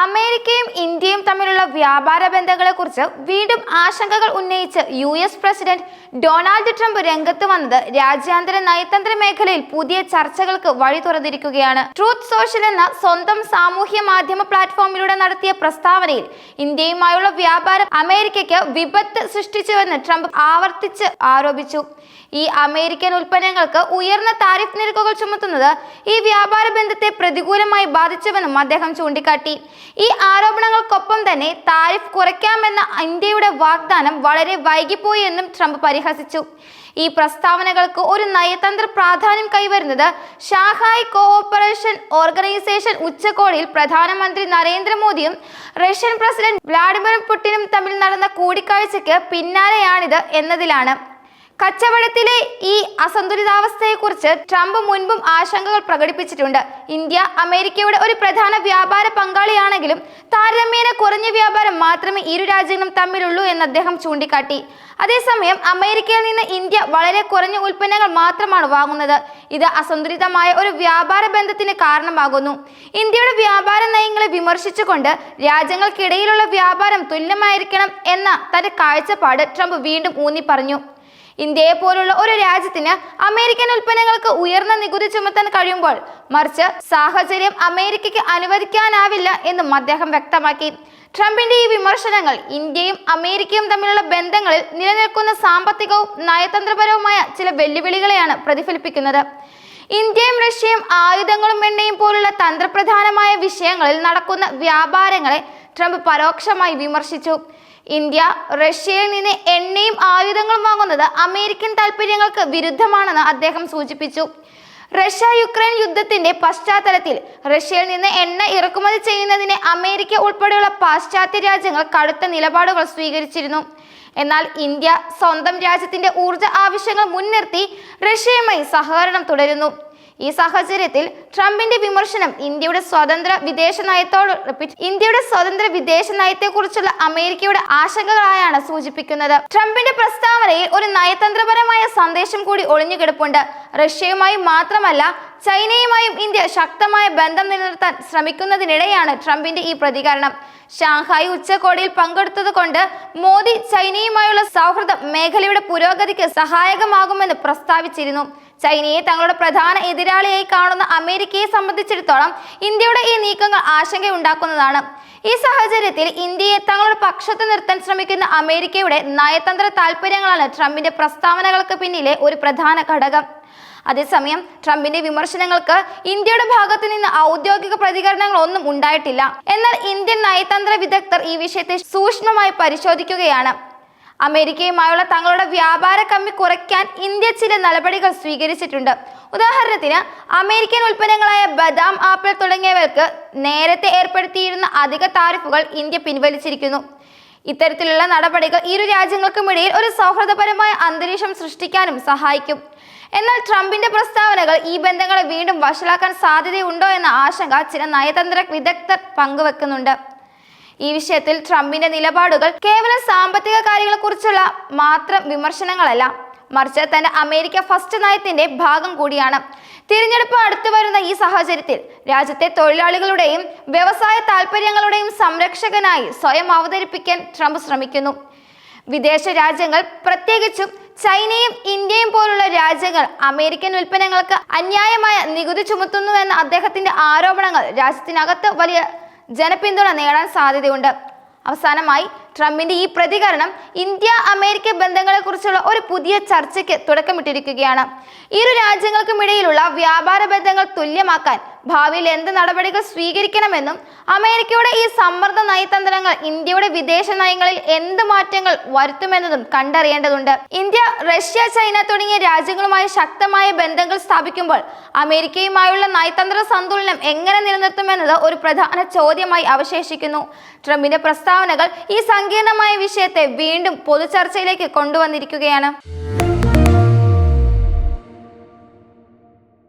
അമേരിക്കയും ഇന്ത്യയും തമ്മിലുള്ള വ്യാപാര ബന്ധങ്ങളെക്കുറിച്ച് വീണ്ടും ആശങ്കകൾ ഉന്നയിച്ച് U S president Donald Trump രംഗത്ത് വന്നത് രാജ്യാന്തര നയതന്ത്ര മേഖലയിൽ പുതിയ ചർച്ചകൾക്ക് വഴി തുറന്നിരിക്കുകയാണ്. ട്രൂത്ത് സോഷ്യൽ എന്ന സ്വന്തം സാമൂഹ്യ മാധ്യമ പ്ലാറ്റ്ഫോമിലൂടെ നടത്തിയ പ്രസ്താവനയിൽ ഇന്ത്യയുമായുള്ള വ്യാപാരം അമേരിക്കയ്ക്ക് വിപത്ത് സൃഷ്ടിച്ചുവെന്ന് ട്രംപ് ആവർത്തിച്ച് ആരോപിച്ചു. ഈ അമേരിക്കൻ ഉൽപ്പന്നങ്ങൾക്ക് ഉയർന്ന താരിഫ് നിരക്കുകൾ ചുമത്തുന്നത് ഈ വ്യാപാര ബന്ധത്തെ പ്രതികൂലമായി ബാധിച്ചുവെന്നും അദ്ദേഹം ചൂണ്ടിക്കാട്ടി. ഈ ആരോപണങ്ങൾക്കൊപ്പം തന്നെ താരിഫ് കുറയ്ക്കാമെന്ന ഇന്ത്യയുടെ വാഗ്ദാനം വളരെ വൈകിപ്പോയി എന്നും ട്രംപ് പരിഹസിച്ചു. ഈ പ്രസ്താവനകൾക്ക് ഒരു നയതന്ത്ര പ്രാധാന്യം കൈവരുന്നത് ഷാഹായ് കോഓപ്പറേഷൻ ഓർഗനൈസേഷൻ ഉച്ചകോടിയിൽ പ്രധാനമന്ത്രി നരേന്ദ്രമോദിയും റഷ്യൻ പ്രസിഡന്റ് വ്ളാഡിമിർ പുടിനും തമ്മിൽ നടന്ന കൂടിക്കാഴ്ചയ്ക്ക് പിന്നാലെയാണിത് എന്നതിലാണ്. കച്ചവടത്തിലെ ഈ അസന്തുലിതാവസ്ഥയെക്കുറിച്ച് ട്രംപ് മുൻപും ആശങ്കകൾ പ്രകടിപ്പിച്ചിട്ടുണ്ട്. ഇന്ത്യ അമേരിക്കയുടെ ഒരു പ്രധാന വ്യാപാര പങ്കാളിയാണെങ്കിലും താരതമ്യേന കുറഞ്ഞ വ്യാപാരം മാത്രമേ ഇരു രാജ്യങ്ങളും തമ്മിലുള്ളൂ എന്ന് അദ്ദേഹം ചൂണ്ടിക്കാട്ടി. അതേസമയം അമേരിക്കയിൽ നിന്ന് ഇന്ത്യ വളരെ കുറഞ്ഞ ഉൽപ്പന്നങ്ങൾ മാത്രമാണ് വാങ്ങുന്നത്. ഇത് അസന്തുലിതമായ ഒരു വ്യാപാര ബന്ധത്തിന് കാരണമാകുന്നു. ഇന്ത്യയുടെ വ്യാപാര നയങ്ങളെ വിമർശിച്ചുകൊണ്ട് രാജ്യങ്ങൾക്കിടയിലുള്ള വ്യാപാരം തുല്യമായിരിക്കണം എന്ന തന്റെ കാഴ്ചപ്പാട് ട്രംപ് വീണ്ടും ഊന്നി പറഞ്ഞു ഇന്ത്യയെ പോലുള്ള ഒരു രാജ്യത്തിന് അമേരിക്കൻ ഉൽപ്പന്നങ്ങൾക്ക് ഉയർന്ന നികുതി ചുമത്താൻ കഴിയുമ്പോൾ മറിച്ച് സാഹചര്യം അമേരിക്കയ്ക്ക് അനുവദിക്കാനാവില്ല എന്നും അദ്ദേഹം വ്യക്തമാക്കി. ട്രംപിന്റെ ഈ വിമർശനങ്ങൾ ഇന്ത്യയും അമേരിക്കയും തമ്മിലുള്ള ബന്ധങ്ങളിൽ നിലനിൽക്കുന്ന സാമ്പത്തികവും നയതന്ത്രപരവുമായ ചില വെല്ലുവിളികളെയാണ് പ്രതിഫലിപ്പിക്കുന്നത്. ഇന്ത്യയും റഷ്യയും ആയുധങ്ങളും എണ്ണയും പോലുള്ള തന്ത്രപ്രധാനമായ വിഷയങ്ങളിൽ നടക്കുന്ന വ്യാപാരങ്ങളെ ട്രംപ് പരോക്ഷമായി വിമർശിച്ചു. ഇന്ത്യ റഷ്യയിൽ നിന്ന് എണ്ണയും ആയുധങ്ങളും വാങ്ങുന്നത് അമേരിക്കൻ താൽപ്പര്യങ്ങൾക്ക് വിരുദ്ധമാണെന്ന് അദ്ദേഹം സൂചിപ്പിച്ചു. റഷ്യ യുക്രൈൻ യുദ്ധത്തിന്റെ പശ്ചാത്തലത്തിൽ റഷ്യയിൽ നിന്ന് എണ്ണ ഇറക്കുമതി ചെയ്യുന്നതിന് അമേരിക്ക ഉൾപ്പെടെയുള്ള പാശ്ചാത്യ രാജ്യങ്ങൾ കടുത്ത നിലപാടുകൾ സ്വീകരിച്ചിരുന്നു. എന്നാൽ ഇന്ത്യ സ്വന്തം രാജ്യത്തിന്റെ ഊർജ ആവശ്യങ്ങൾ മുൻനിർത്തി റഷ്യയുമായി സഹകരണം തുടരുന്നു. ഈ സാഹചര്യത്തിൽ ട്രംപിന്റെ വിമർശനം ഇന്ത്യയുടെ സ്വതന്ത്ര വിദേശ നയത്തോട് ഇന്ത്യയുടെ സ്വതന്ത്ര വിദേശ നയത്തെക്കുറിച്ചുള്ള അമേരിക്കയുടെ ആശങ്കകളായാണ് സൂചിപ്പിക്കുന്നത്. ട്രംപിന്റെ പ്രസ്താവനയിൽ ഒരു നയതന്ത്രപരമായ സന്ദേശം കൂടി ഒളിഞ്ഞുകിടപ്പുണ്ട്. റഷ്യയുമായി മാത്രമല്ല ചൈനയുമായും ഇന്ത്യ ശക്തമായ ബന്ധം നിലനിർത്താൻ ശ്രമിക്കുന്നതിനിടെയാണ് ട്രംപിന്റെ ഈ പ്രതികരണം. ഷാങ്ഹായ് ഉച്ചകോടിയിൽ പങ്കെടുത്തതുകൊണ്ട് മോദി ചൈനയുമായുള്ള സൗഹൃദം മേഖലയുടെ പുരോഗതിക്ക് സഹായകമാകുമെന്ന് പ്രസ്താവിച്ചിരുന്നു. ചൈനയെ തങ്ങളുടെ പ്രധാന എതിരാളിയായി കാണുന്ന അമേരിക്കയെ സംബന്ധിച്ചിടത്തോളം ഇന്ത്യയുടെ ഈ നീക്കങ്ങൾ ആശങ്കയുണ്ടാക്കുന്നതാണ്. ഈ സാഹചര്യത്തിൽ ഇന്ത്യയെ തങ്ങളുടെ പക്ഷത്ത് നിർത്താൻ ശ്രമിക്കുന്ന അമേരിക്കയുടെ നയതന്ത്ര താൽപര്യങ്ങളാണ് ട്രംപിന്റെ പ്രസ്താവനകൾക്ക് പിന്നിലെ ഒരു പ്രധാന ഘടകം. അതേസമയം ട്രംപിന്റെ വിമർശനങ്ങൾക്ക് ഇന്ത്യയുടെ ഭാഗത്തു നിന്ന് ഔദ്യോഗിക പ്രതികരണങ്ങൾ ഒന്നും ഉണ്ടായിട്ടില്ല. എന്നാൽ ഇന്ത്യൻ നയതന്ത്ര വിദഗ്ധർ ഈ വിഷയത്തെ സൂക്ഷ്മമായി പരിശോധിക്കുകയാണ്. അമേരിക്കയുമായുള്ള തങ്ങളുടെ വ്യാപാര കമ്മി കുറയ്ക്കാൻ ഇന്ത്യ ചില നടപടികൾ സ്വീകരിച്ചിട്ടുണ്ട്. ഉദാഹരണത്തിന് അമേരിക്കൻ ഉൽപ്പന്നങ്ങളായ ബദാം ആപ്പിൾ തുടങ്ങിയവർക്ക് നേരത്തെ ഏർപ്പെടുത്തിയിരുന്ന അധിക താരിഫുകൾ ഇന്ത്യ പിൻവലിച്ചിരിക്കുന്നു. ഇത്തരത്തിലുള്ള നടപടികൾ ഇരു രാജ്യങ്ങൾക്കും ഇടയിൽ ഒരു സൗഹൃദപരമായ അന്തരീക്ഷം സൃഷ്ടിക്കാനും സഹായിക്കും. എന്നാൽ ട്രംപിന്റെ പ്രസ്താവനകൾ ഈ ബന്ധങ്ങളെ വീണ്ടും വഷളാക്കാൻ സാധ്യതയുണ്ടോ എന്ന ആശങ്ക ചില നയതന്ത്ര വിദഗ്ധർ പങ്കുവെക്കുന്നുണ്ട്. ഈ വിഷയത്തിൽ ട്രംപിന്റെ നിലപാടുകൾ കേവലം സാമ്പത്തിക കാര്യങ്ങളെക്കുറിച്ചുള്ള മാത്രം വിമർശനങ്ങളല്ല മറിച്ച് തന്റെ അമേരിക്ക ഫസ്റ്റ് നയത്തിന്റെ ഭാഗം കൂടിയാണ്. തിരഞ്ഞെടുപ്പ് അടുത്തു വരുന്ന ഈ സാഹചര്യത്തിൽ രാജ്യത്തെ തൊഴിലാളികളുടെയും വ്യവസായ താൽപ്പര്യങ്ങളുടെയും സംരക്ഷകനായി സ്വയം അവതരിപ്പിക്കാൻ ട്രംപ് ശ്രമിക്കുന്നു. വിദേശ രാജ്യങ്ങൾ പ്രത്യേകിച്ചും ചൈനയും ഇന്ത്യയും പോലുള്ള രാജ്യങ്ങൾ അമേരിക്കൻ ഉൽപ്പന്നങ്ങൾക്ക് അന്യായമായ നികുതി ചുമത്തുന്നുവെന്ന അദ്ദേഹത്തിന്റെ ആരോപണങ്ങൾ രാജ്യത്തിനകത്ത് വലിയ ജനപിന്തുണ നേടാൻ സാധ്യതയുണ്ട്. അവസാനമായി ട്രംപിന്റെ ഈ പ്രതികരണം ഇന്ത്യ അമേരിക്ക ബന്ധങ്ങളെക്കുറിച്ചുള്ള ഒരു പുതിയ ചർച്ചയ്ക്ക് തുടക്കമിട്ടിരിക്കുകയാണ്. ഇരു രാജ്യങ്ങൾക്കുമിടയിലുള്ള വ്യാപാര ബന്ധങ്ങൾ തുല്യമാക്കാൻ ഭാവിയിൽ എന്ത് നടപടികൾ സ്വീകരിക്കണമെന്നും അമേരിക്കയുടെ ഈ സമ്മർദ്ദ നയതന്ത്രങ്ങൾ ഇന്ത്യയുടെ വിദേശ നയങ്ങളിൽ എന്ത് മാറ്റങ്ങൾ വരുത്തുമെന്നതും കണ്ടറിയേണ്ടതുണ്ട്. ഇന്ത്യ റഷ്യ ചൈന തുടങ്ങിയ രാജ്യങ്ങളുമായി ശക്തമായ ബന്ധങ്ങൾ സ്ഥാപിക്കുമ്പോൾ അമേരിക്കയുമായുള്ള നയതന്ത്ര സന്തുലനം എങ്ങനെ നിലനിർത്തുമെന്നത് ഒരു പ്രധാന ചോദ്യമായി അവശേഷിക്കുന്നു. ട്രംപിന്റെ പ്രസ്താവനകൾ ഈ സങ്കീർണമായ വിഷയത്തെ വീണ്ടും പൊതുചർച്ചയിലേക്ക് കൊണ്ടുവന്നിരിക്കുകയാണ്.